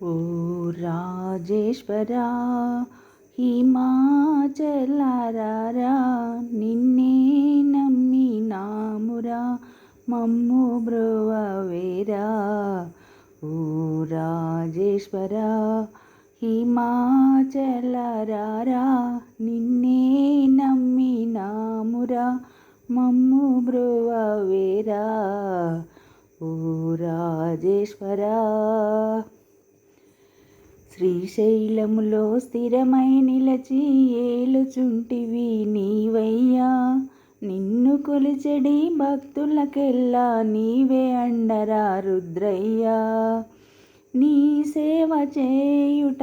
ఓ రాజేశ్వరా హిమాచలరారా నిన్నే నమ్మినామురా మమ్ము బ్రువవేరా ఓ రాజేశ్వరా హిమాచలరారా నిన్నే నమ్మినామురా మమ్ము బ్రువవేరా ఓ రాజేశ్వరా. శ్రీశైలములో స్థిరమై నిలచి ఏలుచుంటివి నీవయ్యా. నిన్ను కొలిచెడి భక్తులకెల్లా నీవే అండరా రుద్రయ్యా. నీ సేవ చేయుట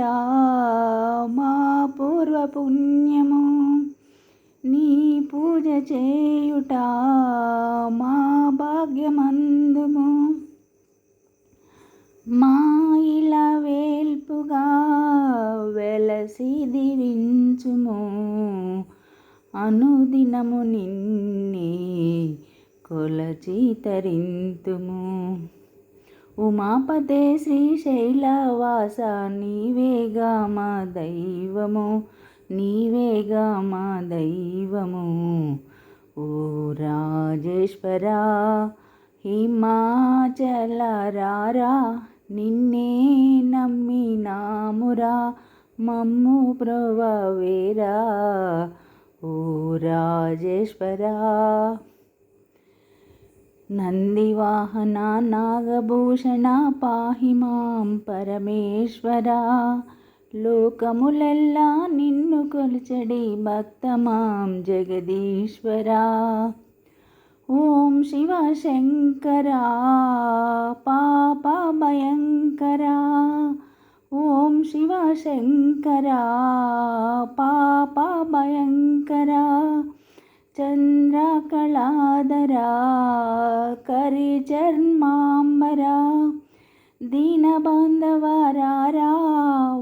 మా పూర్వ పుణ్యము నీ పూజ చేయుట మా భాగ్యమందుము వెలసి అనుదినము నిన్నే కొలచి తరింతుము. ఉమాపతే శ్రీశైలవాస నీవేగా మా దైవము నీవేగా మా దైవము. ఓ రాజేశ్వరా హిమాచలరారా నిన్నే నమ్మినామురా. మమ్ము ప్రవవేరా ఓ రాజేశ్వరా. నందివాహన నాగభూషణ పాహి మాం పరమేశ్వరా. లోకములెల్లా నిన్ను కొలిచడి భక్తమాం జగదీశ్వరా. ఓం శివ శంకరా పాప భయంకరా. శివ శంకరా పాప భయంకరా చంద్రకళాధరా కరిచర్మాంబరా దీనబాంధవరారా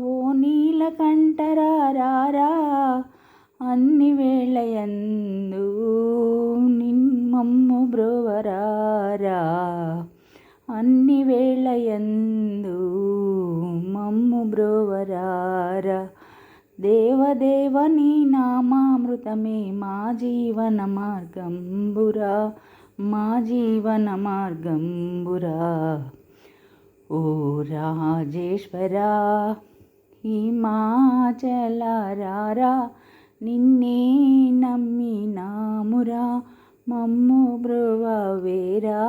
ఓ నీలకంఠరారా అన్ని వేళయందు నిమ్మమ్ము బ్రువరారా అన్ని వేళయందు మమ్ము దేవదేవ నీ నామామృతమే మా జీవన మార్గంబురా. మా జీవన మార్గంబురా. ఓ రాజేశ్వరా హిమాచలారారా నిన్నే నమ్మినామురా. మమ్ము బ్రువవేరా.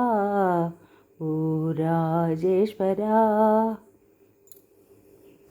ఓ రాజేశ్వరా